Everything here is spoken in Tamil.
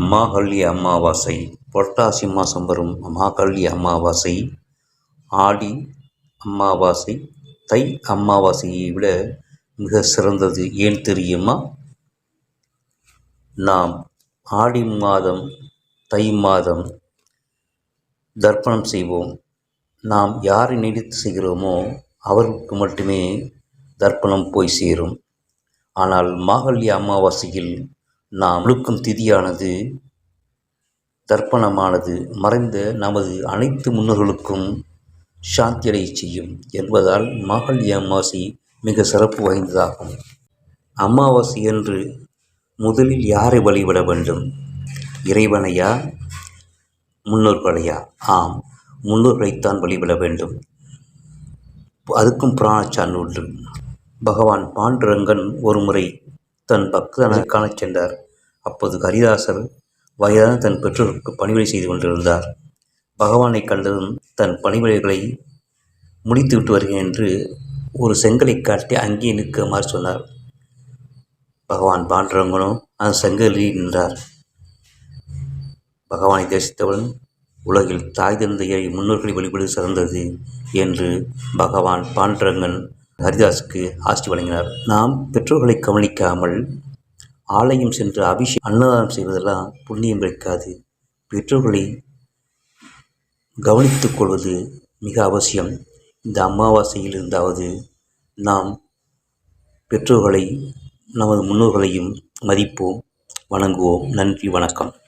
மாகள்ளி அமாவாசை புரட்டாசி மாதம் வரும் மாகள்ளி அமாவாசை ஆடி அமாவாசை தை அமாவாசையை விட மிக சிறந்தது ஏன் தெரியுமா? நாம் ஆடி மாதம் தை மாதம் தர்ப்பணம் செய்வோம். நாம் யாரை நினைத்து செய்கிறோமோ அவருக்கு மட்டுமே தர்ப்பணம் போய் சேரும். ஆனால் மாகல்ய அமாவாசையில் நாம் இழுக்கும் திதியானது தர்ப்பணமானது மறைந்த நமது அனைத்து முன்னோர்களுக்கும் சாந்தியடையச் செய்யும் என்பதால் மகள் அமாவாசை மிக சிறப்பு வாய்ந்ததாகும். அமாவாசை என்று முதலில் யாரை வழிபட வேண்டும்? இறைவனையா? முன்னோர்களையா? ஆம் முன்னோர்களைத்தான் வழிபட வேண்டும். அதுக்கும் புராணச்சான் உண்டு. பகவான் பாண்டுரங்கன் ஒருமுறை தன் பக்தனை காணச் சென்றார். அப்போது ஹரிதாசர் வயதான தன் பெற்றோருக்கு பணிவிடை செய்து கொண்டிருந்தார். பகவானை கண்டதும் தன் பணிவிடைகளை முடித்துவிட்டு வருகிறேன் என்று ஒரு செங்கலை காட்டி அங்கே நிற்குமாறு சொன்னார். பகவான் பாண்டரங்கனும் அந்த செங்கலில் நின்றார். பகவானை தரிசித்தவுடன் உலகில் தாய் தந்தையை முன்னோர்களை வழிபடு சிறந்தது என்று பகவான் பாண்டரங்கன் ஹரிதாஸுக்கு ஆசி வழங்கினார். நாம் பெற்றோர்களை கவனிக்காமல் ஆலயம் சென்று அபிஷேகம் அன்னதானம் செய்வதெல்லாம் புண்ணியம் கிடைக்காது. பெற்றோர்களை கவனித்துக் கொள்வது மிக அவசியம். இந்த அமாவாசையில் இருந்தாவது நாம் பெற்றோர்களை நமது முன்னோர்களையும் மதிப்போம் வணங்குவோம். நன்றி வணக்கம்.